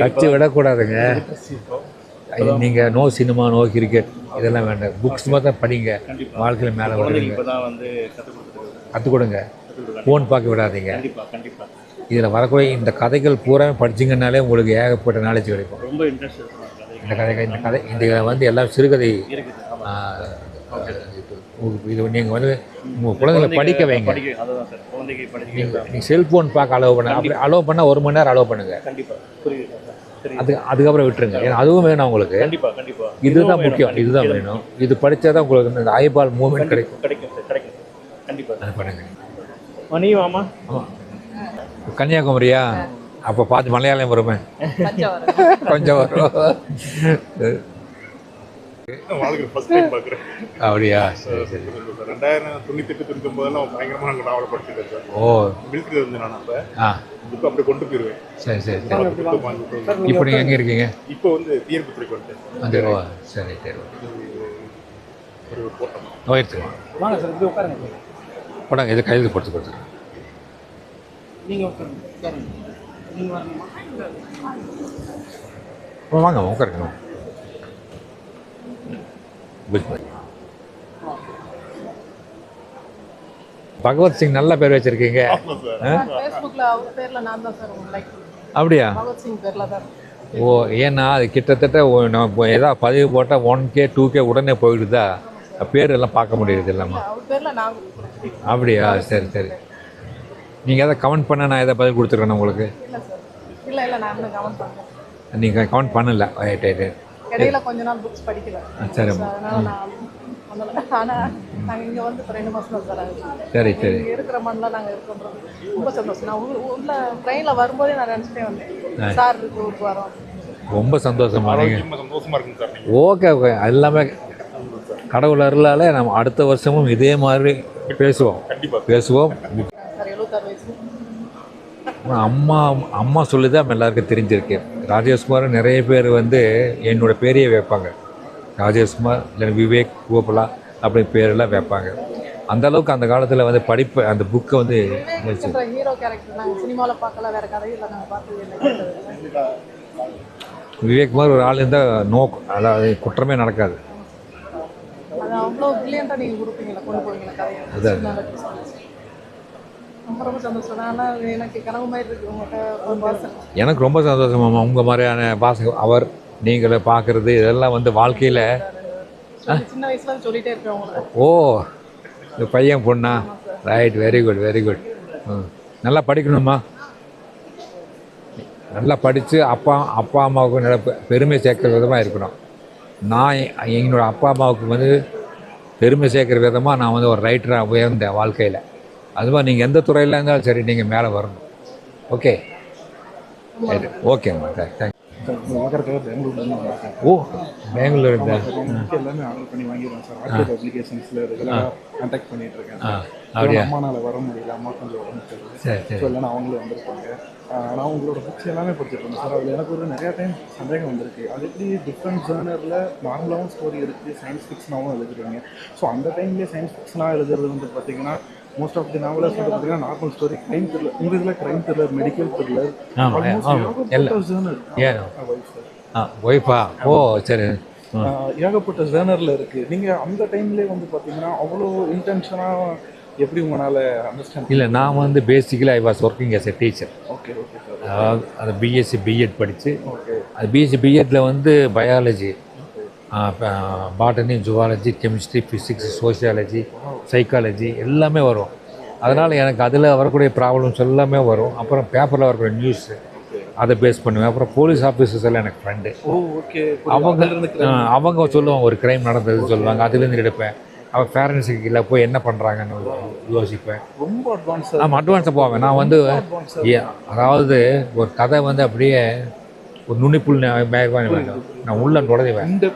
Dutch விடக்கூடாதுங்க. நீங்கள் no cinema no cricket இதெல்லாம் வேண்டாம். புக்ஸ் தான் படிங்க. வாழ்க்கையில் மேலே வந்து கற்றுக் கொடுங்க ஃபோன் பார்க்க விடாதீங்க. இதில் வரக்கூடிய இந்த கதைகள் பூரா படிச்சிங்கனாலே உங்களுக்கு ஏகப்பட்ட நாலேஜ் கிடைக்கும். இந்த கதை இந்த கதை இந்த வந்து எல்லாம் சிறுகதை இது- நீங்கள் வந்து உங்கள் குழந்தைகளை படிக்க வைங்க. நீங்கள் செல்ஃபோன் பார்க்க அலோவ் பண்ண அப்படி அலோவ் பண்ணால் ஒரு மணி நேரம் அலோவ் பண்ணுங்கள் அது அதுக்கப்புறம் விட்டுருங்க. ஏன்னா அதுவும் வேணும் உங்களுக்கு கண்டிப்பாக கண்டிப்பாக இதுதான் முக்கியம் இதுதான் வேணும். இது படித்தா தான் உங்களுக்கு இந்த ஐபால் மூவ்மெண்ட் கிடைக்கும். கிடைக்கும் சார் கிடைக்கும். சார் கண்டிப்பாக அது பண்ணுங்க. மணி வாமா? ஆமாம் கன்னியாகுமரியா? அப்போ பார்த்து மலையாளம் வருமே. கொஞ்சம் வரும் வாழ்க்கை ஃபர்ஸ்ட் டைம் பார்க்குறேன் அப்படியா? சரி சரி. ரெண்டாயிரம் தொண்ணூத்தெட்டு தொண்ணூத்தொம்பதுலாம் பயங்கரமாக நாங்கள் நாவலை படிச்சிருக்கேன் சார் ஓ. மிலிட்ரியில் இருந்து நான் அப்போ. ஆ. புக்கு அப்படியே கொண்டு போயிடுவேன் சரி சரி சரி. இப்போ நீங்கள் எங்கே இருக்கீங்க? இப்போ வந்து வந்துட்டேன் அந்த ஓ சரி சரி. ஒரு போட்டோம். போயிடுச்சுமா வாங்க சார் இப்படி உட்காருங்க. போடாங்க இது கையில் கொடுத்து கொடுத்துருங்க நீங்கள் உட்காருங்க உட்காருங்க. நீங்கள் வரணுமா ஓ, வாங்க உட்காருங்க. பகவத் சிங் நல்ல பேர் வச்சிருக்கீங்க. ஆ? ஃபேஸ்புக்கில் அவர் பேரில் நான் தான் சார் உங்களுக்கு லைக் அப்படியா? பகத்சிங் பேரில் தான். ஓ ஏன்னா அது கிட்டத்தட்ட நம்ம ஏதாவது பதிவு போட்டால் ஒன் கே டூ கே உடனே போயிடுதா? பேர் எல்லாம் பார்க்க முடியுது இல்லாமல் அவர் பேரில் நான் கொடுக்குறேன் அப்படியா? சரி சரி. நீங்கள் எதாவது கமெண்ட் பண்ண நான் எதாவது பதில் கொடுத்துருக்கேன் உங்களுக்கு? இல்லை சார். இல்லை இல்லை நான் இன்னும் கமெண்ட் பண்ணுறேன் நீங்கள் கமெண்ட் பண்ணல. ரைட் ரைட் இடையில கொஞ்ச நாள் புக்ஸ் படிக்கல. அதனால நான் பண்ணல ஆனால் நாங்கள் இங்கே வந்து இப்போ ரெண்டு மாதம் தான் சார் சரி. இருக்கிற மண்ணில் நாங்கள் இருக்கோன்றது ரொம்ப சந்தோஷம். நான் ட்ரெயினில் வரும்போதே நான் நினச்சிட்டே வந்தேன். சார் இருக்கு ஊருக்கு வரோம். ரொம்ப சந்தோஷமா நீங்கள் ரொம்ப சந்தோஷமா இருக்குங்க சார். நீங்கள் ஓகே ஓகே எல்லாமே கடவுள் அருளால் நம்ம அடுத்த வருஷமும் இதே மாதிரி பேசுவோம். பேசுவோம். சார் எழுபத்தாறு வயசு. அம்மா அம்மா சொல்லி தான் நம்ம எல்லாருக்கும் தெரிஞ்சிருக்கு. ராஜேஷ்குமார் நிறைய பேர் வந்து என்னோட பேரையே வைப்பாங்க. ராஜேஷ்குமார் இல்லை விவேக் கோபலா அப்படி பேரெல்லாம் வைப்பாங்க. அந்த அளவுக்கு அந்த காலத்தில் வந்து படிப்பு அந்த புக்கை வந்து. விவேக் மாதிரி ஒரு ஆள் இருந்தால் நோ அதாவது குற்றமே நடக்காது. அது ரொம்ப ரொம்ப சந்தோஷம் ஆனால் எனக்கு கனவு மாதிரி இருக்கு உங்கள்கிட்ட ஒரு வாசல் எனக்கு ரொம்ப சந்தோஷமாம்மா உங்கள் மாதிரியான வாசகம் அவர் நீங்களை பார்க்குறது இதெல்லாம் வந்து வாழ்க்கையில் சின்ன வயசுல இருப்பேன் உங்களை. ஓ இந்த பையன் பொண்ணா? Right very good very good நல்லா படிக்கணுமா? நல்லா படித்து அப்பா அப்பா அம்மாவுக்கு நல்ல பெருமை சேர்க்குற விதமாக இருக்கணும். நான் எ- என்னோட அப்பா அம்மாவுக்கு வந்து பெருமை சேர்க்குற விதமாக நான் வந்து ஒரு ரைட்டராக உயர்ந்தேன் வாழ்க்கையில். அது மாதிரி நீங்கள் எந்த துறையில் இருந்தாலும் சரி நீங்கள் மேலே வரணும். ஓகே ஓகேம்மா தேங்க் வந்திருக்கேன் ஓ பெங்களூர் எல்லாமே ஆர்டர் பண்ணி வாங்கிடுவேன் சார். ஆர்டிஓ அப்ளிகேஷன்ஸில் ரெகுலராக கான்டாக்ட் பண்ணிட்டு இருக்கேன் அப்படியா? அம்மானால வர முடியல. அம்மா கொஞ்சம் உடம்பு சரி இல்லைன்னா அவங்களும் வந்திருப்பாங்க. ஆஹ் நான் உங்களோட புக்ஸ் எல்லாமே படிச்சிட்டு இருந்தேன் சார். அதில் எனக்கு ஒரு நிறைய டைம் சந்தேகம் வந்திருக்கு. அது எப்படி டிஃப்ரெண்ட் ஜேர்னரில் நார்மலாகவும் ஸ்டோரி இருக்குது சயின்ஸ் ஃபிக்ஷனாகவும் எழுதுறீங்க? ஸோ அந்த டைம்லேயே சயின்ஸ் ஃபிக்ஷனாக எழுதுறது வந்து பார்த்தீங்கன்னா மோஸ்ட் ஆஃப் தி நாவலர்ஸ் வந்து பார்த்தீங்கன்னா நார்மல் ஸ்டோரி க்ரைம் த்ரில்லர் உங்கள் இதில் க்ரைம் த்ரில்லர் மெடிக்கல் த்ரில்லர் எல்லாம். ஒய்ஃபா ஓ சரி. ஏகப்பட்ட ஜேர்னரில் இருக்குது நீங்கள் அந்த டைம்லேயே வந்து பார்த்தீங்கன்னா அவ்வளோ இன்டென்ஷனாக எப்படி உங்களால் அண்டர்ஸ்டாண்ட் இல்லை நான் வந்து basically I was working as a teacher okay okay sir அது பிஎஸ்சி பிஎட் படித்து ஓகே அது பிஎஸ்சி பிஎட்டில் வந்து biology botany zoology chemistry physics sociology psychology எல்லாமே வரும். அதனால் எனக்கு அதில் வரக்கூடிய ப்ராப்ளம்ஸ் எல்லாமே வரும். அப்புறம் பேப்பரில் வரக்கூடிய நியூஸ் அதை பேஸ் பண்ணுவேன். அப்புறம் போலீஸ் ஆஃபீஸர்ஸ் எல்லாம் எனக்கு ஃப்ரெண்டு அவங்க அவங்க சொல்லுவாங்க ஒரு கிரைம் நடந்தது சொல்லுவாங்க. அதுலேருந்து எடுப்பேன். அவன் பேரண்ட்ஸுக்கு இல்லை போய் என்ன பண்ணுறாங்கன்னு யோசிப்பேன். ரொம்ப அட்வான்ஸ் நான் அட்வான்ஸாக போவேன். நான் வந்து அதாவது ஒரு கதை வந்து அப்படியே ஒரு வேண்டாம் நான் உள்ள நுழைவேன்.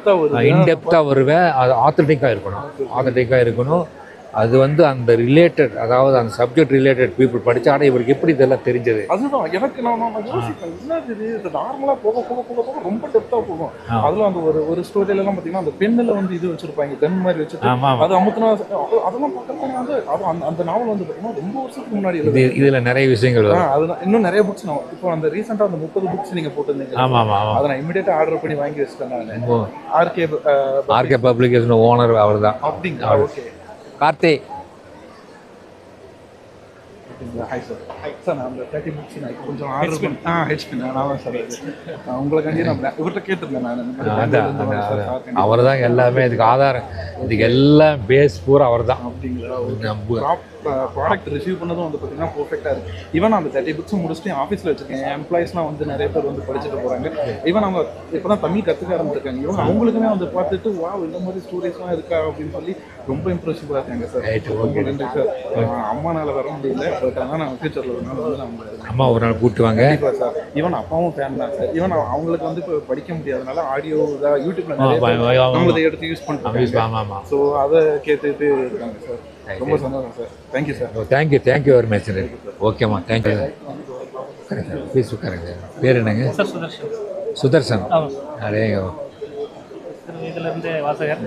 இன்டெப்த்தாக வருவேன். அது ஆத்தென்டிக்காக இருக்கணும். ஆத்தென்டிக்காக இருக்கணும். அது வந்து அந்த ரிலேட்டட் அதாவது அந்த சப்ஜெக்ட் ரிலேட்டட் பீப்புள் படிச்சா ஆனா இவருக்கு எப்படி இதெல்லாம் தெரிஞ்சது? அதுதான் எனக்கு நான் நான் யோசிப்பேன் என்னது இது? இது நார்மலாக போக போக போக போக ரொம்ப டெப்த்தாக போகும். அதில் அந்த ஒரு ஒரு ஸ்டோரியில எல்லாம் பார்த்தீங்கன்னா அந்த பெண்ணில் வந்து இது வச்சிருப்பாங்க பெண் மாதிரி வச்சுட்டு அது அமுத்துனா அது- அதெல்லாம் நான் வந்து அது அந்த அந்த நாவல் வந்து பார்த்தீங்கன்னா ரொம்ப வருஷத்துக்கு முன்னாடி இது இதுல நிறைய விஷயங்கள் அதுதான். இன்னும் நிறைய புக்ஸ் நான் இப்போ அந்த ரீசெண்டாக அந்த முப்பது புக்ஸ் நீங்கள் போட்டிருந்தீங்க. ஆமா ஆமா ஆமா. அதை நான் இமிடியேட்டாக ஆர்டர் பண்ணி வாங்கி வச்சிட்டேன் நான். ஆர்கே ஆர்கே பப்ளிகேஷன் ஓனர் அவர் தான் அப்படிங்களா ஓகே கார்த்தி சார் சார் நான் அந்த தேர்ட்டி புக்ஸ் நான் கொஞ்சம் ஆர்டர் பண்ணி ஆ நான் சார் உங்களுக்காண்டி நான் இவர்கிட்ட கேட்டிருந்தேன் நான். அவர் தான் எல்லாமே இதுக்கு ஆதாரம். இதுக்கு எல்லாம் பேஸ் பூரா அவர் தான் அப்படிங்களா ப்ராடக்ட் ரிசீவ் பண்ணதும் வந்து பார்த்தீங்கன்னா பர்ஃபெக்டாக இருக்கு. ஈவன் அந்த தேர்ட்டி புக்ஸ் முடிச்சுட்டு ஆஃபீஸில் வச்சிருக்கேன். எம்ப்ளாயிஸ்லாம் வந்து நிறைய பேர் வந்து படிச்சுட்டு போகிறாங்க ஈவன் அவங்க இப்போ தான் தமிழ் கற்றுக்க ஆரம்பிச்சிருக்காங்க. இவங்க அவங்களுக்குமே வந்து பார்த்துட்டு வா இந்த மாதிரி ஸ்டோரிஸ்லாம் இருக்கா? அப்படின்னு சொல்லி ரொம்ப இம்ப்ரெசிவாக இருக்காங்க சார் நன்றி சார் அம்மானால வர முடியல. பட் ஆனால் நான் ஃபியூச்சரில் ஒரு நாள் வந்து உங்களை அம்மா ஒரு நாள் கூப்பிட்டு வாங்க கண்டிப்பா சார் ஈவன் அப்பாவும் ஃபேன் தான் சார் ஈவன் அவங்களுக்கு வந்து இப்போ படிக்க முடியாதனால ஆடியோ இதாக யூடியூப்ல. நம்மளதை எடுத்து யூஸ் பண்ணுறாங்க ஸோ அதை கேட்டுட்டு இருக்காங்க சார் ரொம்ப சந்தோஷம் sir thank you sir thank you thank you very much ஓகேம்மா தேங்க்யூ ப்ளீஸ் உட்காருங்க. பேர் என்னங்க? சார் சுதர்ஷன். சுதர்சன் ஆமாம் அதே இதுல இருந்து வாசகர்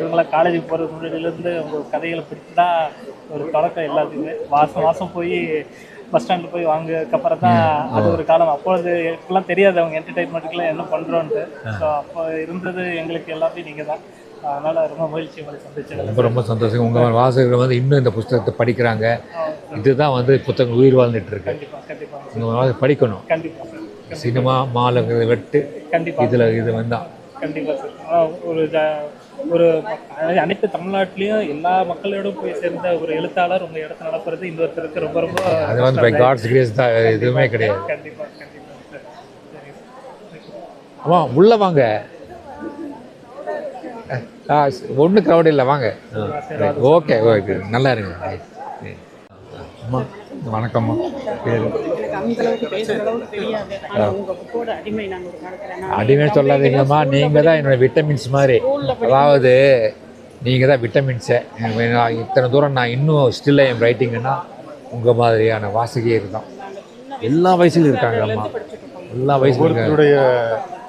இதுல காலேஜுக்கு போகிறது முன்னாடியிலேருந்து உங்கள் கதைகளை பிடிச்சி தான் ஒரு தொடக்கம் எல்லாத்துக்குமே. மாதம் மாதம் போய் பஸ் ஸ்டாண்டில் போய் வாங்குறதுக்கப்புறம் தான் அது ஒரு காலம். அப்பொழுது இப்பெல்லாம் தெரியாது அவங்க என்டர்டைன்மெண்ட்டுக்குலாம் என்ன பண்ணுறோன்ட்டு ஸோ அப்போ இருந்தது எங்களுக்கு எல்லாத்தையும் நீங்கள் தான் அதனால் ரொம்ப மகிழ்ச்சி உங்களை சந்திச்சது ரொம்ப ரொம்ப சந்தோஷம். உங்கள் வாசகர்கள் வந்து இன்னும் இந்த புஸ்தகத்தை படிக்கிறாங்க. இதுதான் வந்து புத்தகம் உயிர் வாழ்ந்துட்டு இருக்கு. கண்டிப்பாக படிக்கணும். கண்டிப்பாக சினிமா மாலுங்கிறத விட்டு கண்டிப்பாக இதில் இது வந்தான் கண்டிப்பாக சார். ஒரு ஒரு அனைத்து தமிழ்நாட்டிலையும் எல்லா மக்களோடும் போய் சேர்ந்த ஒரு எழுத்தாளர் உங்கள் இடத்த நடப்புறது இன்னொருத்தருக்கு ரொம்ப ரொம்ப அது வந்து பை காட்ஸ் கிரேஸ் தான். எதுவுமே கிடையாது. கண்டிப்பாக கண்டிப்பாக சார். சரி சார். ஆமா உள்ள வாங்க. ஒன்றும் க்ரௌட் இல்லை வாங்க. ஓகே ஓகே நல்லா இருங்க. அம்மா வணக்கம்மா. பேர்? எனக்கு அடிமை சொல்லாதீங்கம்மா. நீங்கள் தான் என்னோட விட்டமின்ஸ் மாதிரி. அதாவது நீங்கள் தான் விட்டமின்ஸே இத்தனை தூரம் நான் இன்னும் ஸ்டில் என் ரைட்டிங்கன்னா உங்கள் மாதிரியான வாசகியர் தான் எல்லா வயசுலையும் இருக்காங்க அம்மா. எல்லா வயசுலையும் இருக்காங்க.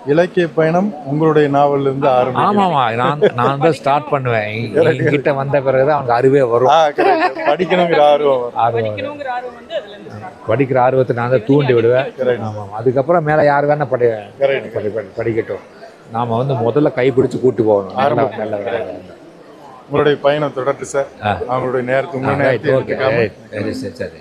இலக்கிய பயணம் உங்களுடைய நாவல்ல இருந்து ஆரம்பிக்கும் ஆமாம்மா நான் நான் தான் ஸ்டார்ட் பண்ணுவேன். என்கிட்ட வந்த பிறகு தான் அவனுக்கு அறிவே வரும். படிக்கணுங்கிற ஆர்வம். ஆர்வம். படிக்கிற ஆர்வத்தை நான் தான் தூண்டி விடுவேன். ஆமாம் அதுக்கப்புறம் மேலே யார் வேணா படி படி- படி- படிக்கட்டும். நாம் வந்து முதல்ல கைப்பிடிச்சு கூட்டு போகணும். நல்ல. உங்களுடைய பயணம் தொடர்ந்து சார். அவங்களுடைய நேரத்தை உங்க ரைட் நேரத்தை ஓகே எடுத்துக்காம சரி சரி சரி.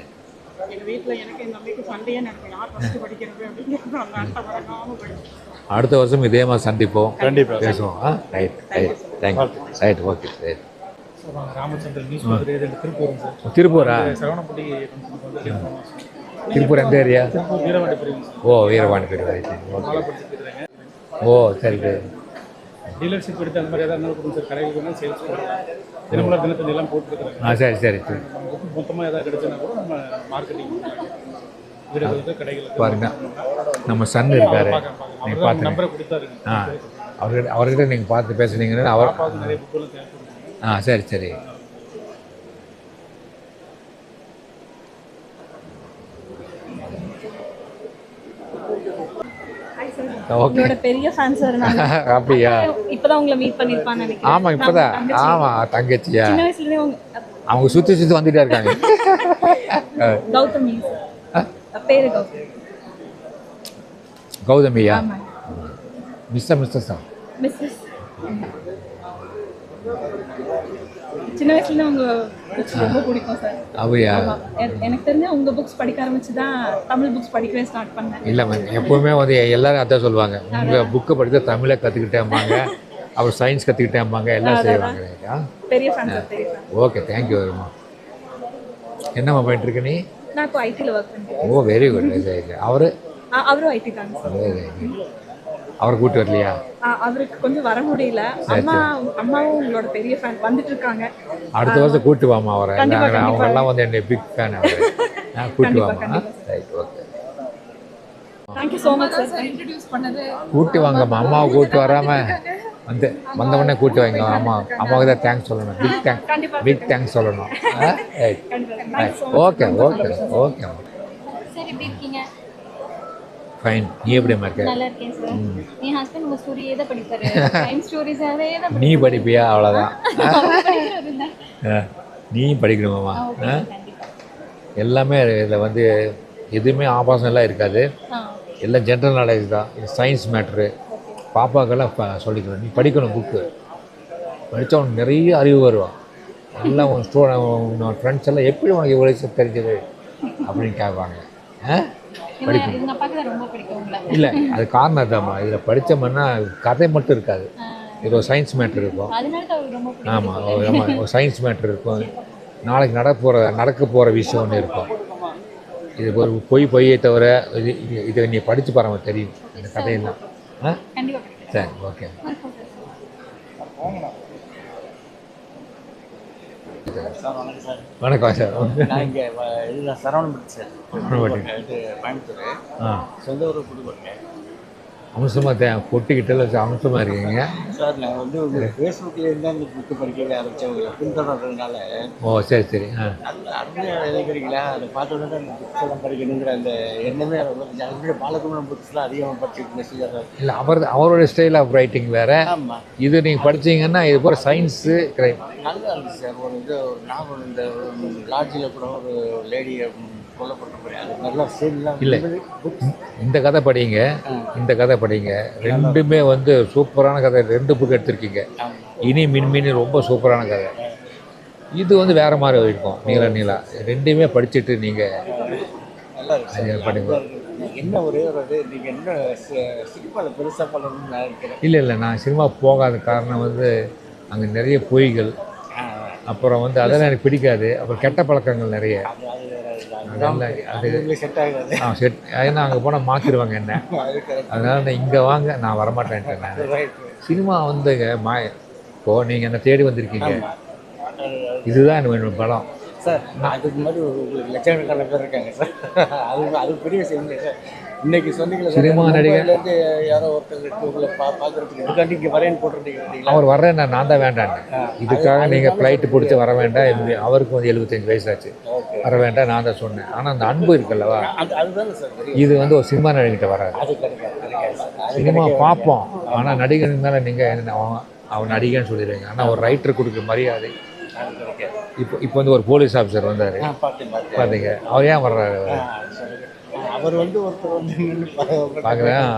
எங்க வீட்டுல எனக்கு என் தம்பிக்கு சண்டையே நடக்கும் யார் ஃபர்ஸ்ட் படிக்கிறது அப்படிங்கிறது அடுத்த வருஷம் இதே மாதிரி சந்திப்போம். கண்டிப்பா. பேசுவோம். ஆ right right thank you right okay right Tiruppur திருப்பூரா? எந்த ஏரியா? திருப்பூர் வீரவாண்டி பிரிவு சார் ஓ வீரவாணி பேர் ரைட் ஓகே மாலை படிச்சுட்டு இருக்கிறேங்க ஓ சரி சரி. டீலர்ஷிப் எடுத்து அந்த மாதிரி ஏதாவது இருந்தாலும் கொடுங்க சார் கடைகளுக்கு வேணால் சேல்ஸ் பண்ணுறோம் திருமலர் தினத்தந்தி எல்லாம் போட்டுருக்குறாங்க. ஆ சரி சரி சரி. மொத்தமாக ஏதாவது கிடைச்சுன்னா கூட நம்ம மார்க்கெட்டிங் வீடுகளுக்கு கடைகளுக்கு. பாருங்க. நம்ம சன் இருக்காரு. நீங்கள் கொடுத்தாருங்க. ஆ அவர்கிட்ட அவர்கிட்ட நீங்கள் பார்த்து பேசுனீங்கன்னா அவர் பார்த்து ஆ சரி சரி. ஓகே. உங்களோட பெரிய ஃபேன் சார் நாங்க. அப்படியா? இப்பதான் உங்களை மீட் பண்ணிருப்பான்னு நினைக்கிறேன். ஆமாம் இப்போதான். ஆமாம் தங்கச்சியா? அவங்க சுற்றி சுற்றி வந்துட்டே இருக்காங்க. கௌதமி. பேரு கௌதமி. கௌதமியா? மிஸ்டர் மிஸ்டர் சின்ன வயசுல உங்க புக்ஸ் ரொம்ப பிடிக்கும் சார். அப்படியா எனக்கு தெரிஞ்ச உங்க புக்ஸ் படிக்க ஆரம்பிச்சு தான் தமிழ் புக்ஸ் படிக்கவே ஸ்டார்ட் பண்ணேன். இல்லை எப்போவுமே வந்து எல்லாரும் அதான் சொல்லுவாங்க. உங்கள் புக்கை படித்தா தமிழை கற்றுக்கிட்டேம்பாங்க அப்புறம் சயின்ஸ் கற்றுக்கிட்டேம்பாங்க எல்லாம் செய்வாங்க பெரிய ஃபேன் பெரிய ஃபேன் ஓகே தேங்க்யூ வெரிமா என்னம்மா பண்ணிட்டு இருக்க நீ? நான் இப்போ ஐடியில் ஒர்க் பண்ணுறேன் ஓ வெரி குட் சரி அவர்? அவரும் ஐடி தாங்க அவரை கூட்டு வரலையா? அவருக்கு கொஞ்சம் வர முடியல. அம்மா அம்மாவும் உங்களோட பெரிய ஃபேன் வந்துட்டு இருக்காங்க. அடுத்த வருஷம் கூட்டு வாமா அவரை. கண்டிப்பா. அவங்கெல்லாம் வந்து என்னை பிக் ஃபேன் அவர். நான் கூட்டு வாமா. Right okay thank you so much sir கூட்டி வாங்கம்மா. அம்மாவை கூட்டு வராம வந்து வந்தவொடனே கூட்டி வைங்க அம்மா அம்மாவுக்கு தான் தேங்க்ஸ் சொல்லணும். பிக் தேங்க் பிக் தேங்க்ஸ் சொல்லணும். ஓகே ஓகே ஓகே சார் எப்படி இருக்கீங்க? ஃபைன் நீ எப்படிம்மா இருக்க? நல்லா இருக்கேன் சார் என் ஹஸ்பண்ட் உங்க ஸ்டோரியே தான் படிப்பாரு. டைம் ஸ்டோரிஸாவே தான் நீ படிப்பியா? அவ்வளோதான் படிக்கிறாரு ஆ, நீ படிக்கணுமாம்மா எல்லாமே இதில் வந்து எதுவுமே ஆபாசம் எல்லாம் இருக்காது. எல்லாம் ஜென்ரல் நாலேஜ் தான். சயின்ஸ் மேட்ரு பாப்பாக்கெல்லாம் சொல்லிக்கணும் நீ படிக்கணும் புக்கு படித்தா உனக்கு நிறைய அறிவு வருவான். எல்லாம் உன் ஸ்டூ உன் ஃப்ரெண்ட்ஸ் எல்லாம் எப்படி உனக்கு இவ்வளோ தெரிஞ்சது? அப்படின்னு கேட்பாங்க. ஆ? உங்களை? இல்லை அது காரணம் தான்மா இதில் படித்தோம்னா கதை மட்டும் இருக்காது. இது ஒரு சயின்ஸ் மேட்ரு இருக்கும். ஆமாம் ஆமாம் ஒரு சயின்ஸ் மேட்ரு இருக்கும். நாளைக்கு நடக்க போகிற நடக்க போகிற விஷயம் ஒன்று இருக்கும். இது ஒரு பொய் பொய்யை தவிர இது இது- நீ படித்து பாருங்க தெரியும். இந்த கதையெல்லாம். ஆ? சரி ஓகே வணக்கம் சார். நான் இங்கே இதில் சரவணம்பட்டி சார். கோயம்புத்தூர். சொந்த ஊர் புதுக்கோட்டை. அம்சமாக தே பொட்டிக்கிட்ட அம்சமாக இருக்கீங்க. சார் நான் வந்து உங்கள் ஃபேஸ்புக்கில் தான் இந்த புக்கு படிக்க ஆரம்பித்தேன் உங்களை பின்தொடர்றதுனால. ஓ சரி சரி. ஆ. நல்ல அருமையாக எழுதிக்கிறீங்களா அதை பார்த்த உடனே அந்த புக்ஸ் எல்லாம் படிக்கணுங்கிற அந்த எண்ணமே ஆல்ரெடி பாலகுமரன் புக்ஸ்லாம் அதிகமாக படிச்சுட்டு மெசேஜ் இல்லை அவர் அவரோட ஸ்டைல் ஆஃப் ரைட்டிங் வேறு. ஆமாம் இது நீங்கள் படிச்சீங்கன்னா இது போகிற சயின்ஸு கிரைம் நல்லா இருந்துச்சு சார். ஒரு இது நாவல் இந்த லாட்ஜில் கூட ஒரு லேடி இல்லை. இந்த கதை படிங்க. இந்த கதை படிங்க. ரெண்டுமே வந்து சூப்பரான கதை. ரெண்டு புக் எடுத்திருக்கீங்க. இனி மின்மினி ரொம்ப சூப்பரான கதை. இது வந்து வேற மாதிரி இருக்கும் நீள நீளா ரெண்டுமே படிச்சுட்டு நீங்கள் படிங்க. என்ன ஒரே ஒரு நீங்கள் என்ன சினிமாவில் பெருசாக பண்ணணும்னு இல்லை இல்லை. நான் சினிமா போகாத காரணம் வந்து அங்கே நிறைய பொய்கள். அப்புறம் வந்து அதெல்லாம் எனக்கு பிடிக்காது. அப்புறம் கெட்ட பழக்கங்கள் நிறைய. அது செட் ஆகாது. ஆ செட் ஏன்னா அங்கே போனால் மாற்றிடுவாங்க என்ன. அதனால நான் இங்கே வாங்க நான் வரமாட்டேன்ட்டேன் நான். சினிமா வந்துங்க மாய இப்போ நீங்கள் என்ன தேடி வந்திருக்கீங்க. இதுதான் என்னோட பலம் சார் அதுக்கு முன்னாடி ஒரு லட்சக்கணக்கான பேர் இருக்காங்க சார். அது அது பெரிய விஷயம் சார்? இன்னைக்கு சொன்னீங்களே சினிமா நடிகர். மும்பைலேருந்து யாரோ ஒருத்தர் உங்களை பா பார்க்குறதுக்கு இதுக்காண்டி இங்கே வரேன்னு போட்டுருந்தீங்க பார்த்தீங்களா? அவர் வர்றேன் நான் தான் வேண்டாம் இதுக்காக நீங்கள் ஃப்ளைட்டு பிடிச்சி வர வேண்டாம். அவருக்கு வந்து எழுபத்தஞ்சு வயசாச்சு. வர வேண்டாம் நான் தான் சொன்னேன். ஆனால் அந்த அன்பு இருக்குல்லவா? இது வந்து ஒரு சினிமா நடிகிட்ட வராது. சினிமா பார்ப்போம். ஆனால் நடிகன் மேலே நீங்கள் என்ன அவன் அவன் நடிகன்னு சொல்லிடுவீங்க ஆனால் ஒரு ரைட்டர் கொடுக்குற மரியாதை. இப்போ இப்போ வந்து ஒரு போலீஸ் ஆஃபீஸர் வந்தார். பார்த்தீங்க அவர் ஏன் வர்றாரு? அவர் வந்து ஒருத்தர் வந்து பார்க்குறேன்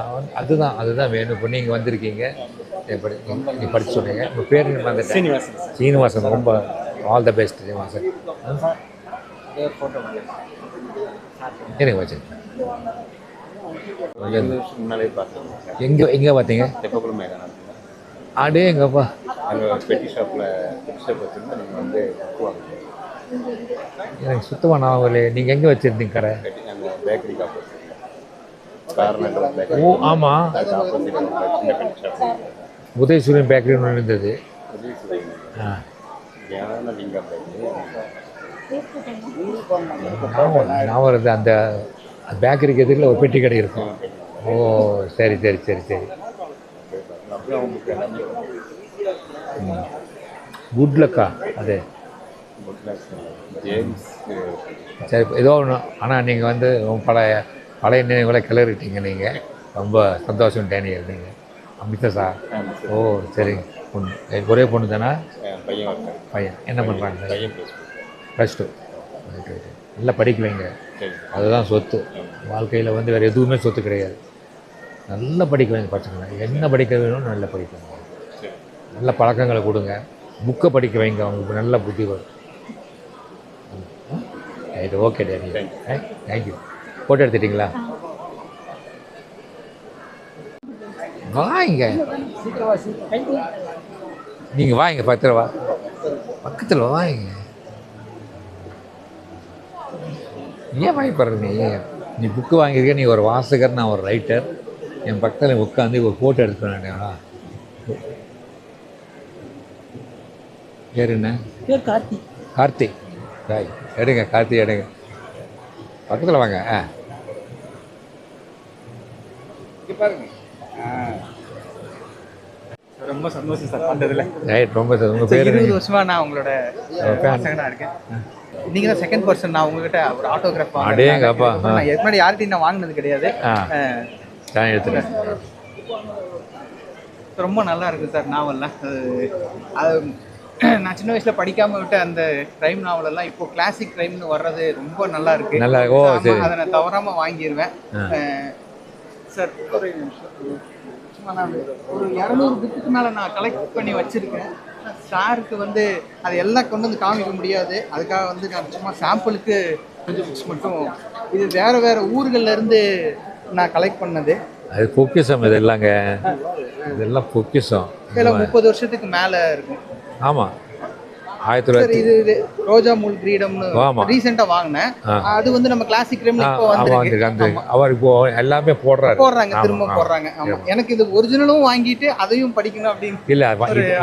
அதுதான் அதுதான் வேணும். இப்போ நீங்கள் வந்திருக்கீங்க. எப்படி? நீ படிச்சு சொன்னீங்க உங்கள் பேர் என்ன சீனிவாசன். சீனிவாசன் ரொம்ப ஆல் த பெஸ்ட் சீனிவாசன். எனக்கு வச்சுருக்கேன். எங்கே எங்கே பார்த்தீங்க? தெப்பக்குளம் மேலே அடே எங்கப்பா அங்கே பெட்டி ஷாப்பில் பெட்டி ஷாப் வச்சுருந்தா நீங்கள் வந்து எனக்கு சுத்தமாக நான் ஒரு நீங்கள் எங்கே வச்சுருந்தீங்க கடை ஓ ஆமாம் உதயசூரியன் பேக்கரின்னு ஒன்று இருந்தது. உதவி ஆ வருது. அந்த பேக்கரிக்கு எதிரில் ஒரு பெட்டி கடை இருக்கும். ஓ சரி சரி சரி சரி. அப்படியே குட் லக்கா அது. ஜேம்ஸ் சரி ஏதோ ஒன்று ஆனால் நீங்கள் வந்து பழைய பழைய நினைவுகளை கிளறிட்டீங்க நீங்கள் ரொம்ப சந்தோஷம் டேனியல் நீங்கள் அமிதா சார். ஓ சரி. பொண்ணு. ஒரே பொண்ணு தானே? பையன் பையன். என்ன பண்ணுறாங்க பையன் ப்ளஸ் டூ நல்லா படிக்க வைங்க சரி. அதுதான் சொத்து. வாழ்க்கையில் வந்து வேறு எதுவுமே சொத்து கிடையாது. நல்லா படிக்க வைங்க பசங்களை. என்ன படிக்க வேணும் நல்லா படிக்க வைங்க சரி. நல்ல பழக்கங்களை கொடுங்க. புக்கை படிக்க வைங்க. அவங்களுக்கு நல்ல புத்தி வரும். இது okay Danny thank you photo எடுத்துட்டிங்களா? வாங்க. நீங்கள் வாங்க பக்கத்தில் வா. பக்கத்தில் வாங்க. ஏன் பயப்படுற நீ? நீ புக்கு வாங்கியிருக்க நீ ஒரு வாசகர் நான் ஒரு ரைட்டர் என் பக்கத்தில் உட்காந்து ஒரு ஃபோட்டோ எடுத்துக்கணும் பேர் என்ன? பேர் கார்த்தி. கார்த்திக் ராய் எடுங்க கார்த்தி எடுங்க. பக்கத்தில் வாங்க ஆ. பாருங்க. ரொம்ப சந்தோஷம் சார் ரைட் ரொம்ப சரி. உங்க சார், பேர் இருபது வருஷமா நான் உங்களோட. வாசகனா இருக்கேன். நீங்க தான் செகண்ட் பர்சன் நான் உங்ககிட்ட ஒரு ஆட்டோகிராஃப் அடேங்கப்பா. நான் ஏற்கனவே யார்கிட்டையும் நான் வாங்கினது கிடையாது. நான் எடுத்துக்கிறேன் ரொம்ப நல்லா இருக்கு சார் நாவல்லாம் அது நான் சின்ன வயசுல படிக்காம விட்ட அந்த கிரைம் நாவல் எல்லாம் இப்போ கிளாசிக் கிரைம்னு வர்றது ரொம்ப நல்லா இருக்கு. நல்லா, ஓ, ஆமா, சரி. அதை நான் தவறாம வாங்கிடுவேன் சார் ஒரு சும்மா நான் ஒரு இரநூறு புக்குக்கு மேல நான் கலெக்ட் பண்ணி வச்சிருக்கேன். சாருக்கு வந்து அது எல்லாம் கொண்டு வந்து காமிக்க முடியாது. அதுக்காக வந்து நான் சும்மா சாம்பிளுக்கு கொஞ்சம் புக்ஸ் மட்டும். இது வேற வேற ஊர்கள்ல இருந்து நான் கலெக்ட் பண்ணது. அது பொக்கிஷம் இதெல்லாங்க. இதெல்லாம் பொக்கிஷம் இதெல்லாம் முப்பது வருஷத்துக்கு மேல இருக்கும். ஆமாம் ஆயிரத்தி தொள்ளாயிரத்தி இது ரோஜா முள் கிரீடம்னு ஆமா. ரீசெண்டா வாங்கினேன். அது வந்து நம்ம கிளாசிக் கிரைம்ல இப்போ ஆமாம் அவர் இப்போ எல்லாமே போடுறாரு. போடுறாங்க ஆமா, திரும்ப ஆமா. போடுறாங்க. ஆமா. எனக்கு இது ஒரிஜினலும் வாங்கிட்டு அதையும் படிக்கணும் அப்படின்னு இல்ல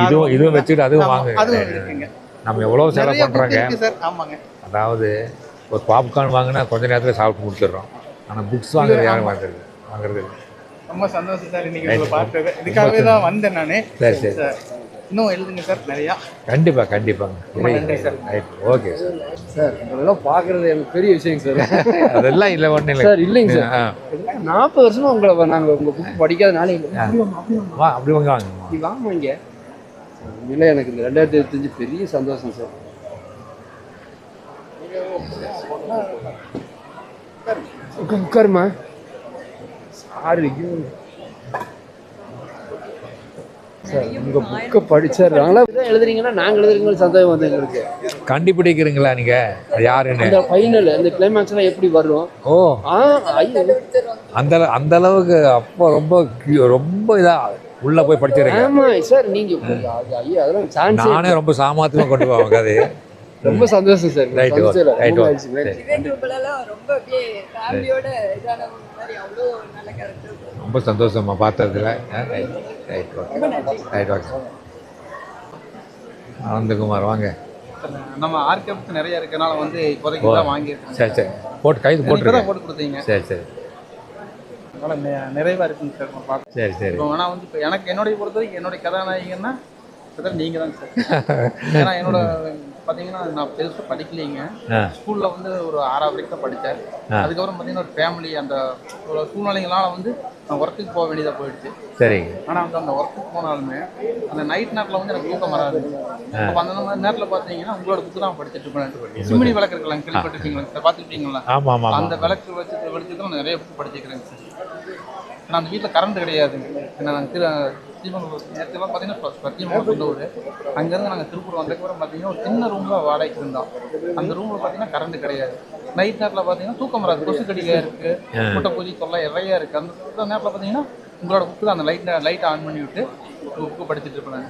இதுவும் இதுவும் வச்சுட்டு அதுவும் ஆமா, வாங்க அதுவும் இருக்குங்க. நம்ம எவ்வளோ செலவு பண்ணுறாங்க இருக்கு சார். ஆமாங்க. அதாவது ஒரு பாப்கார்ன் வாங்கினா கொஞ்ச நேரத்தில் சாப்பிட்டு முடிச்சிடுறோம். ஆனால் புக்ஸ் வாங்குறது யாரும் ஆமா. வாங்குறது வாங்குறது ரொம்ப சந்தோஷம் சார் இன்னைக்கு பார்த்தது. இதுக்காகவே தான் வந்தேன் நானு. சரி சார். இன்னும் எழுதுங்க சார். நிறையா. கண்டிப்பாக கண்டிப்பாங்க. நன்றி sir. Right okay sir. Sir இதெல்லாம் பார்க்குறது எனக்கு பெரிய விஷயம் சார். அதெல்லாம் இல்லை ஒன்றும் இல்லை. சார் இல்லைங்க சார். நாற்பது வருஷமா உங்களை நாங்கள் உங்கள் புக் படிக்காதனால. வா அப்படி வாங்க வாங்க. நீ வாங்க இங்கே. உண்மையிலே எனக்கு இந்த ரெண்டாயிரத்தி இருபத்தஞ்சு பெரிய சந்தோஷம் சார். உட்கா- உட்காருமா? சார் ஐயோ. சார் உங்கள் புக்கை படிச்சிடுறாங்களா இதான் எழுதுறீங்கன்னா நாங்கள் எழுதுறீங்கன்னு சந்தேகம் வந்து எங்களுக்கு. கண்டுபிடிக்கிறீங்களா நீங்கள் அது யாருன்னு? அந்த ஃபைனல் அந்த கிளைமேக்ஸ்லாம் எப்படி வரும்? ஓ. ஆ ஐயோ அந்த அந்த அளவுக்கு அப்போ ரொம்ப cu- ரொம்ப இதாக உள்ளே போய் படிச்சிருக்கேன் ஆமா சார் நீங்க அது ஐயா அதெல்லாம் சான்ஸ் நானே ரொம்ப சாமர்த்தியமாக கொண்டு போவேன் கதை ரொம்ப சந்தோஷம் சார் Right, சந்தோஷம். இல்லை. right, right. ரொம்ப அப்படியே ஃபேமிலியோட இதான மாதிரி அவ்வளோ நல்ல கேரக்டர் ரொம்ப சந்தோஷமா பார்த்ததுல. Right right okay right okay Anandakumar வாங்க. நம்ம ஆர்கெப்ட் நிறைய இருக்கனால வந்து இப்போதைக்கு. தான் வாங்கியிருக்கேன் சரி சரி. போட்டு கைது போட்டுருக்கேன் போட்டு கொடுத்தீங்க. சரி சரி. அதனால நெ- நிறைவா இருக்குங்க சார். பார்க்க சரி சரி. இப்போ ஆனால் வந்து இப்போ எனக்கு என்னுடைய பொறுத்த வரைக்கும் என்னுடைய கதாநாயகன்னா நீங்கள் தான் சார். ஏன்னா என்னோட பார்த்தீங்கன்னா நான் பெருசாக படிக்கலைங்க. ஸ்கூலில் வந்து ஒரு ஆறாவது வரைக்கும் தான் படித்தேன். அதுக்கப்புறம் பார்த்தீங்கன்னா ஒரு ஃபேமிலி அந்த ஒரு சூழ்நிலைகளால் வந்து நான் ஒர்க்குக்கு போக வேண்டியதாக போயிடுச்சு. சரிங்க ஆனால் வந்து அந்த ஒர்க்குக்கு போனாலுமே அந்த நைட் நேரத்தில் வந்து எனக்கு தூக்கம் வராது. அப்போ அந்த மாதிரி நேரத்தில் பார்த்தீங்கன்னா உங்களோட புக்கு தான் படிச்சுட்டு இருப்பேன் சிமினி விளக்கு இருக்கலாம் கேள்விப்பட்டிருக்கீங்களா சார் பார்த்துருப்பீங்களா? அந்த விளக்கு வச்சு நான் நிறைய புக் படிச்சுக்கிறேங்க சார். ஏன்னா அந்த வீட்டில் கரண்ட் கிடையாதுங்க ஏன்னா நாங்கள் திரு ஸ்ரீமங்கலம் நேரத்துலாம் பார்த்தீங்கன்னா சத்தியமாக சொந்த ஊர் அங்கேருந்து நாங்கள் திருப்பூர் வந்ததுக்கப்புறம் பார்த்தீங்கன்னா ஒரு சின்ன ரூமில் வாடகைக்கு இருந்தோம் அந்த ரூமில் பார்த்தீங்கன்னா கரண்ட் கிடையாது. நைட் நேரத்தில் பார்த்தீங்கன்னா தூக்கம் வராது. கொசு கடிக்காக இருக்குது. முட்டை பூச்சி தொல்லை நிறையா இருக்குது அந்த நேரத்தில் பார்த்தீங்கன்னா உங்களோட புக்கு அந்த லைட் லைட்டை ஆன் பண்ணி விட்டு புக்கு படிச்சுட்டு இருப்பேன்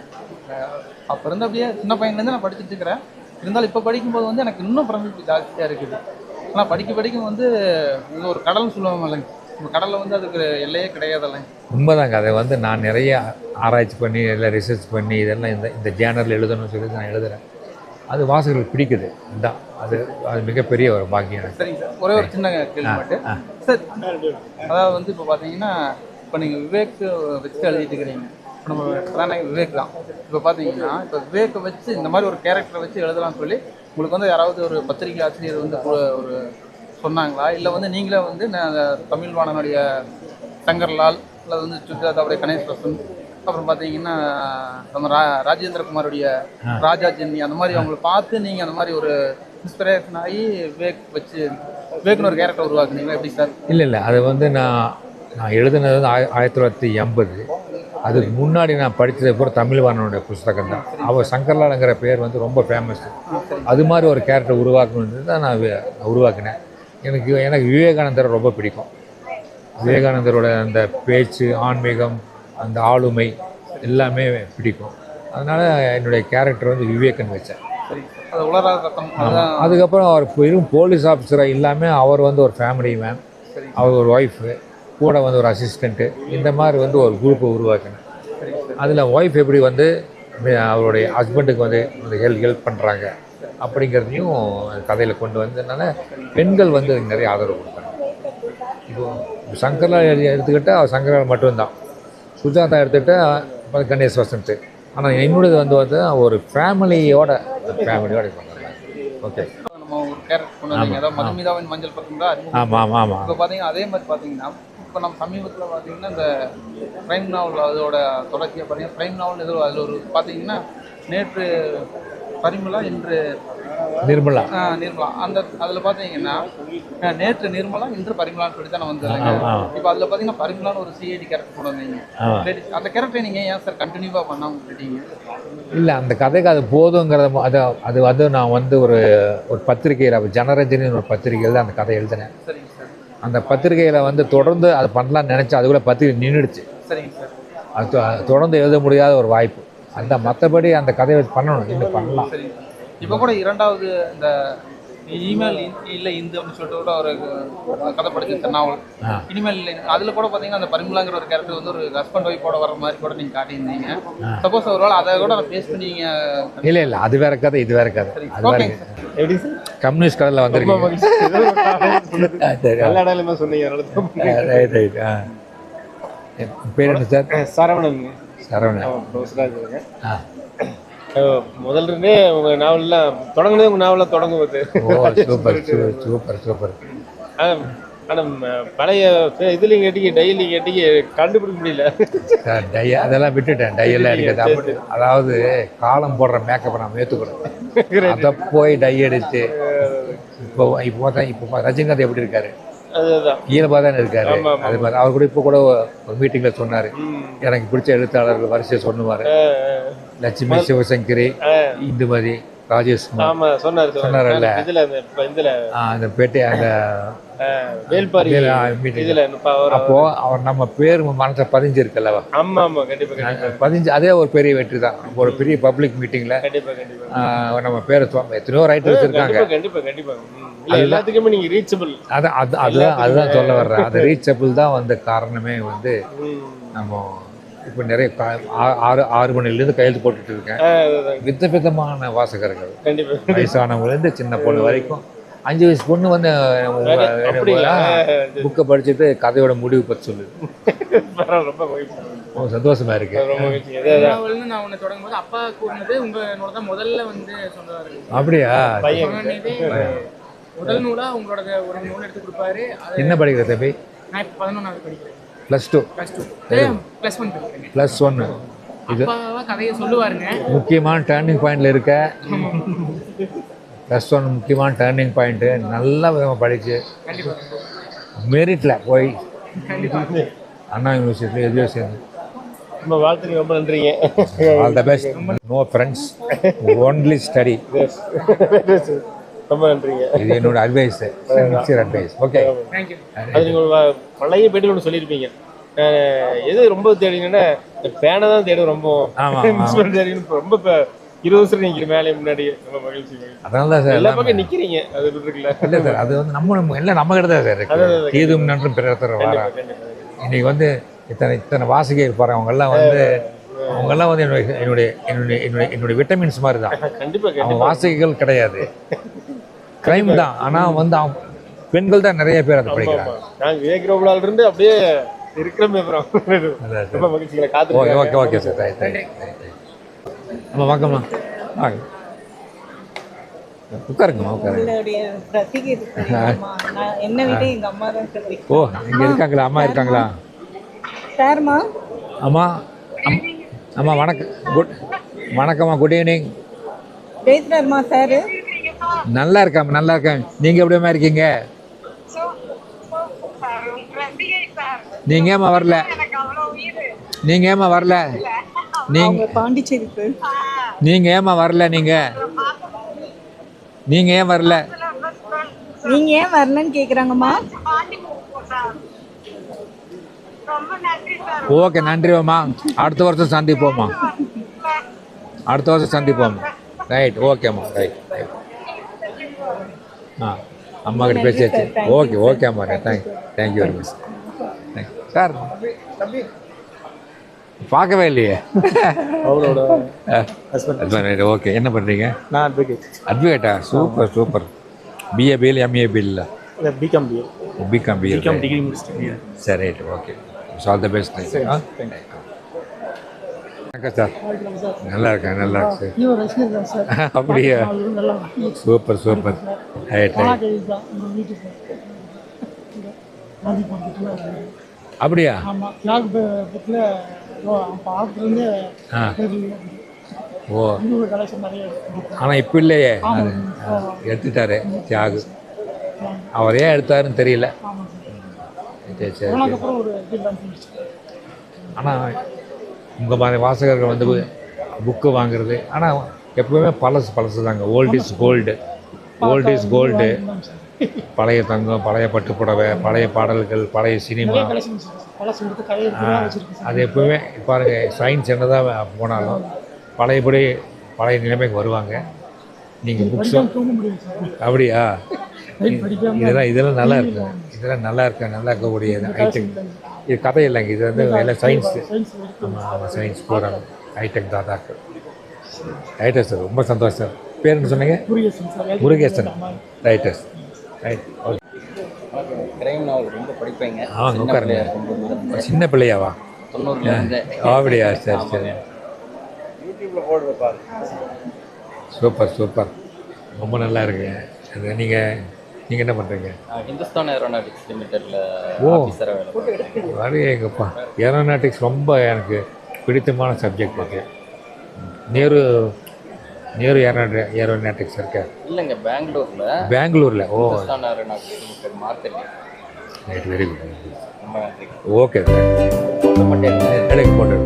அப்போ இருந்து அப்படியே சின்ன பையன்லேருந்து நான் படிச்சுட்டு இருக்கிறேன். இருந்தாலும் இப்போ படிக்கும்போது வந்து எனக்கு இன்னும் பிரமிப்பு ஜாஸ்தியாக இருக்குது. ஆனால் படிக்க படிக்க வந்து இது ஒரு கடல்னு சொல்லுவாங்க இல்லைங்க. இந்த கடலில் வந்து அதுக்கு எல்லையே கிடையாதுல்ல. உண்மைதாங்க. அதை வந்து நான் நிறைய ஆராய்ச்சி பண்ணி எல்லாம் ரிசர்ச் பண்ணி இதெல்லாம் இந்த இந்த ஜேனரில் எழுதணும்னு சொல்லி நான் எழுதுறேன். அது வாசகர்களுக்கு பிடிக்குது. இதுதான் அது அது மிகப்பெரிய ஒரு பாக்கியம் சரிங்க சார். ஒரே ஒரு சின்ன கேள்வி மட்டும். சார் அதாவது வந்து இப்போ பார்த்தீங்கன்னா இப்போ நீங்கள் விவேக் வச்சு எழுதிட்டு இருக்கிறீங்க. இப்போ நம்ம கதாநாயகன் விவேக் தான். இப்போ பார்த்தீங்கன்னா இப்போ விவேக்கை வச்சு இந்த மாதிரி ஒரு கேரக்டரை வச்சு எழுதலாம்னு சொல்லி உங்களுக்கு வந்து யாராவது ஒரு பத்திரிகை ஆசிரியர் வந்து ஒரு சொன்னாங்களா? இல்லை வந்து நீங்களே வந்து நான் தமிழ் வாணனுடைய சங்கர்லால் இல்லை வந்து சுஜாதாவுடைய கணேஷ் பிரசன் அப்புறம் பார்த்தீங்கன்னா நம்ம ரா ராஜேந்திர குமாருடைய ராஜா ஜென்னி அந்த மாதிரி அவங்கள பார்த்து நீங்கள் அந்த மாதிரி ஒரு இன்ஸ்பிரேஷன் ஆகி விவேக் வச்சு விவேக்னு ஒரு கேரக்டர் உருவாக்குனீங்களா? எப்படி சார்? இல்லை இல்லை. அது வந்து நான் நான் எழுதுனது வந்து ஆய ஆயிரத்தி தொள்ளாயிரத்தி எண்பது. அதுக்கு முன்னாடி நான் படித்தது பூரா தமிழ்வாணனுடைய புஸ்தகம் தான். அவர் சங்கர்லாலுங்கிற பேர் வந்து ரொம்ப ஃபேமஸ் அது மாதிரி ஒரு கேரக்டர் உருவாக்கணுன்றது தான் நான் உருவாக்கினேன். எனக்கு எனக்கு விவேகானந்தரை ரொம்ப பிடிக்கும். விவேகானந்தரோட அந்த பேச்சு ஆன்மீகம் அந்த ஆளுமை எல்லாமே பிடிக்கும். அதனால் என்னுடைய கேரக்டர் வந்து விவேகன் வச்சேன். அதுக்கப்புறம் அவர் வெறும் போலீஸ் ஆஃபீஸராக இல்லாமல் அவர் வந்து ஒரு ஃபேமிலி மேன் சரி. அவர் ஒரு ஒய்ஃபு கூட வந்து ஒரு அசிஸ்டண்ட்டு இந்த மாதிரி வந்து ஒரு குரூப்பை உருவாக்கினேன். அதில் ஒய்ஃப் எப்படி வந்து அவருடைய ஹஸ்பண்டுக்கு வந்து ஹெல்ப் ஹெல்ப் பண்ணுறாங்க அப்படிங்கிறதையும் கதையில் கொண்டு வந்ததுனால பெண்கள் வந்து அதுக்கு நிறைய ஆதரவு கொடுத்தாங்க. இப்போ சங்கர்லால் எடுத்துக்கிட்டால் அவர் சங்கர்லால் மட்டும்தான். சுஜாதா எடுத்துக்கிட்டால் அப்புறம் கணேஷ் வசந்த். ஆனால் என்னோடது வந்து வந்து ஒரு ஃபேமிலியோட ஃபேமிலியோட பண்ணுறேன் ஓகே. நம்ம ஒரு கேரக்டர் கொண்டு மதுமிதாவின் மஞ்சள் தான் ஆமாம் ஆமாம் ஆமாம் இப்போ பார்த்தீங்கன்னா அதே மாதிரி பார்த்தீங்கன்னா இப்போ நம்ம சமீபத்தில் பார்த்தீங்கன்னா இந்த ப்ரைம் நாவல் அதோட தொடர்ச்சியாக பார்த்தீங்கன்னா ப்ரைம் நாவல் ஏதோ அதில் ஒரு பார்த்தீங்கன்னா நேற்று பரிமளா இன்று நிர்மலா. நிர்மலா. அந்த அதில் பார்த்தீங்கன்னா நேற்று நிர்மலா இன்று பரிமளான்னு சொல்லி தான் வந்து ஆமா. இப்போ அதில் பார்த்தீங்கன்னா பரிமளான்னு ஒரு சிஐடி கேரக்டர் கொண்டு வந்தீங்க அந்த கேரக்டரை நீங்கள் ஏன் சார் கண்டினியூவாக பண்ணாமல் விட்டுட்டீங்க? இல்லை அந்த கதைக்கு அது போதுங்கிறத அது அது வந்து நான் வந்து ஒரு ஒரு பத்திரிகையில் ஜனரஞ்சனி ஒரு பத்திரிகையில் தான் அந்த கதை எழுதினேன். சரிங்க சார் அந்த பத்திரிகையில் வந்து தொடர்ந்து அது பண்ணலாம்னு நினச்சா அதுக்குள்ள பத்திரிகை நின்றுடுச்சு சரிங்க சார் அது தொடர்ந்து எழுத முடியாத ஒரு வாய்ப்பு. அந்த மற்றபடி அந்த கதையை பண்ணணும். இன்னும் பண்ணலாம். சரி. இப்போ கூட இரண்டாவது இந்த இமெயில் இல்லை இந்து அப்படின்னு சொல்லிட்டு கூட ஒரு கதை படிச்சிருக்கேன் நாவல். இனிமேல் இல்லை. அதில் கூட பார்த்தீங்கன்னா அந்த பரிமளாங்கிற ஒரு கேரக்டர் வந்து ஒரு ஹஸ்பண்ட் ஒய்ஃபோட வர மாதிரி கூட நீங்கள் காட்டியிருந்தீங்க. சப்போஸ் ஒரு வேளை அதை கூட பேஸ் பண்ணி நீங்கள் இல்லை இல்லை. அது வேற கதை இது வேற கதை. அது வேற எப்படி சார் கம்யூனிஸ்ட் கடையில் வந்திருக்கீங்க. சொன்னீங்க. பேர் என்ன சார் சரவணன் சரவணன். ஆ. முதல்ல இருந்தே உங்க நாவல்லாம் தொடங்குனதே உங்க நாவலாம் தொடங்குவது. ஓ சூப்பர் சூப்பர் சூப்பர் சூப்பர். ஆனா ஆனா ம- பழைய இதுலையும் கேட்டீங்க டெய்லியும் கேட்டீங்க கண்டுபிடிக்க முடியல. டை அதெல்லாம் விட்டுட்டேன் டை எல்லாம் எடுக்கிறது. அப்படி அதாவது காலம் போடுற மேக்கப்பை நான் ஏற்றுக்கிறேன் அதை போய் டை அடிச்சு இப்போ இப்போ பார்த்தா இப்போ ரஜினிகாந்த் எப்படி இருக்காரு? தானே இருக்காரு. அது மாதிரி அவர் கூட இப்போ கூட ஒரு மீட்டிங்கில் சொன்னார். எனக்கு பிடிச்ச எழுத்தாளர்கள் வரிசையை சொன்னுவார் லட்சுமி சிவசங்கரி இந்துமதி ராஜேஷ்குமார் சொன்னாரு சொன்னார்ல. அந்த பேட்டை அந்த அப்போ அவர் நம்ம பேர் மனசை பதிஞ்சிருக்கல்ல ஆமா ஆமா கண்டிப்பா கண்டிப்பா. பதிஞ்சு அதே ஒரு பெரிய வெற்றி தான். ஒரு பெரிய பப்ளிக் கண்டிப்பா நம்ம பேரை எத்தனையோ ரைட்டர்ஸ் இருக்காங்க. எல்லாத்துக்குமே நீங்க ரீச்சபிள் அதான் அது அதுதான் அதுதான் சொல்ல வர்றேன். அது ரீச்சபிள் தான் வந்து காரணமே வந்து நம்ம இப்போ நிறைய ஆறு ஆறு மணிலேருந்து கையெழுத்து போட்டுட்டு இருக்கேன். வித விதமான வாசகர்கள். கண்டிப்பா. வயசானவங்கலேருந்து சின்ன பொண்ணு வரைக்கும். அஞ்சு வயசு பொண்ணு வந்து? புக்கை படிச்சுட்டு கதையோட முடிவு பற்றி சொல்லுது பரவாயில்ல, ரொம்ப சந்தோஷமா இருக்கு. நான் ஒன்று தொடங்கும் போது அப்பா கூறினது உங்களோட தான் முதல்ல வந்து சொன்னதாரு அப்படியா? முதல் நூலா உங்களோட ஒரு நூல் எடுத்து கொடுப்பாரு. என்ன படிக்கிற தம்பி? நான் இப்போ பதினொன்றாவது படிக்கிறேன். Plus two plus two plus one படிக்கிறேன். ப்ளஸ் ஒன்று இது கதையை சொல்லுவாருங்க. முக்கியமான டேர்னிங் பாயிண்ட்ல இருக்க. ப்ளஸ் ஒன் முக்கியமான டேர்னிங் பாயிண்ட்டு நல்லா விதமாக படித்து கண்டிப்பா மெரிட்டில் போய். கண்டிப்பா. அண்ணா யூனிவர்சிட்டியில் எதுவோ சேர்ந்து. ரொம்ப வாழ்த்துக்கு ரொம்ப நன்றிங்க. All the best no friends only study ரொம்ப நன்றிங்க. இது என்னோட அட்வைஸ் சின்சியர் அட்வைஸ் ஓகே அது நீங்க ஒரு வ- பழைய பேட்டில் ஒன்று சொல்லியிருப்பீங்க. எது ரொம்ப தேடிங்கன்னா பேனை தான் தேடும் ரொம்ப. ரொம்ப இருபது வருஷம் நிற்கிற மேலே முன்னாடி ரொம்ப மகிழ்ச்சி. அதனால தான் சார் எல்லா எல்லாமே- பக்கம் நிக்கிறீங்க அது இருக்குல்ல இல்லை சார் அது வந்து நம்ம நம்ம எல்லாம் நம்ம கிட்ட தான் சார் இருக்கு. தீதும் நன்றும் பிறத்தர வர. இன்னைக்கு வந்து இத்தனை இத்தனை வாசிகை இருப்பாரு. அவங்கெல்லாம் வந்து அவங்கெல்லாம் வந்து என்னுடைய என்னுடைய என்னுடைய என்னுடைய என்னுடைய விட்டமின்ஸ் மாதிரி தான். கண்டிப்பா அவங்க கண்டிப்பா வாசிகைகள் கிடையாது. கிரைம் தான். ஆனால் வந்து பெண்கள் தான் நிறைய பேர் அதை படிக்கிறாங்க. விவேக் ரோபலால இருந்து அப்படியே இருக்கிறோமே. ரொம்ப மகிழ்ச்சிகளை ஓகே காத்து okay okay sir right right வாங்கம்மா வாங்க. உட்காருங்கம்மா உட்காருங்க. ஓ இங்கே இருக்காங்களா? அம்மா இருக்காங்களா? சார்மா? அம்மா அம் அம்மா வணக்கம் குட் வணக்கம்மா குட் ஈவினிங் பேசுறாருமா சாரு. நல்லா இருக்கேன் நல்லா இருக்கேன். நீங்கள் எப்படிமா இருக்கீங்க? நீங்கள் ஏமா வரல? நீங்கள் ஏமா வரல? நீங்க பாண்டிச்சேரிக்கு. நீங்கள் ஏமா வரல நீங்கள் நீங்கள் ஏன் வரல? நீங்க ஏன் வரலன்னு கேக்குறாங்கம்மா. ஓகே நன்றிம்மா அடுத்த வருஷம் சந்திப்போம்மா. அடுத்த வருஷம் சந்திப்போம்மா. ரைட் ஓகேம்மா ரைட் ஆ அம்மா கிட்ட. பேசியாச்சு ஓகே ஓகேம்மா thank thank you very much sir. பார்க்கவே இல்லையே. அவரோட ஹஸ்பண்ட் ஓகே என்ன பண்ணுறீங்க நான் advocate அட்வொகேட்டா super super BA BL MA பிஎல்ல BCom BA BCom BL BCom degree முடிச்சிட்டேன். சரி right okay all the best வணக்கம் சார் நல்லா இருக்கேன் நல்லா இருக்கு சார் அப்படியா? Super super. அப்படியா? ஓ. ஆனால் இப்போ இல்லையே. எடுத்துட்டாரு தியாகு. அவர் ஏன் எடுத்தாருன்னு தெரியல. சரி சரி ஆனால் உங்கள் மாதிரி வாசகர்கள் வந்து புக்கு வாங்குறது. ஆனால் எப்பவுமே பழசு பழசு தாங்க. Old is gold old is gold பழைய தங்கம் பழைய பட்டு புடவை பழைய பாடல்கள் பழைய சினிமா. அது எப்பவுமே பாருங்க சயின்ஸ் என்னதான் போனாலும் பழையபடி பழைய நிலைமைக்கு வருவாங்க. நீங்கள் புக்ஸ் அப்படியா? இதெல்லாம் இதெல்லாம் நல்லா இருக்கு இதெல்லாம் நல்லா இருக்கு? நல்லா இருக்கக்கூடிய ஹைடெக் இது கதை இல்லைங்க. இது வந்து எல்லாம் சயின்ஸ் சயின்ஸ் ஆமாம் ஆமாம் சயின்ஸ் ப்ரோக்ராம் ஹைடெக் தாதாக்கள். ரைட்டர் சார் ரொம்ப சந்தோஷம் சார் பேர் என்ன சொன்னீங்க? Murugesan sir Murugesan. Writers right okay ஆமாங்க சின்ன உட்காருங்க. சின்ன பிள்ளையாவா. அப்படியா? சரி சரி. Super super. ரொம்ப நல்லா இருக்குங்க. அது நீங்கள் நீங்கள் என்ன பண்ணுறீங்க ஹிந்துஸ்தான் ஏரோநாட்டிக்ஸ் லிமிடெட்ல ஓ. எங்கப்பா ஏரோநாட்டிக்ஸ் ரொம்ப எனக்கு பிடித்தமான சப்ஜெக்ட் அது நேரு நேரு ஏரோநாட்டி ஏரோநாட்டிக்ஸ் இருக்க? இல்லைங்க பெங்களூர்ல பெங்களூரில் ஓ. Limited marketing right very good ரொம்ப நன்றி. ஓகே சார் மட்டும் எனக்கு போட்டு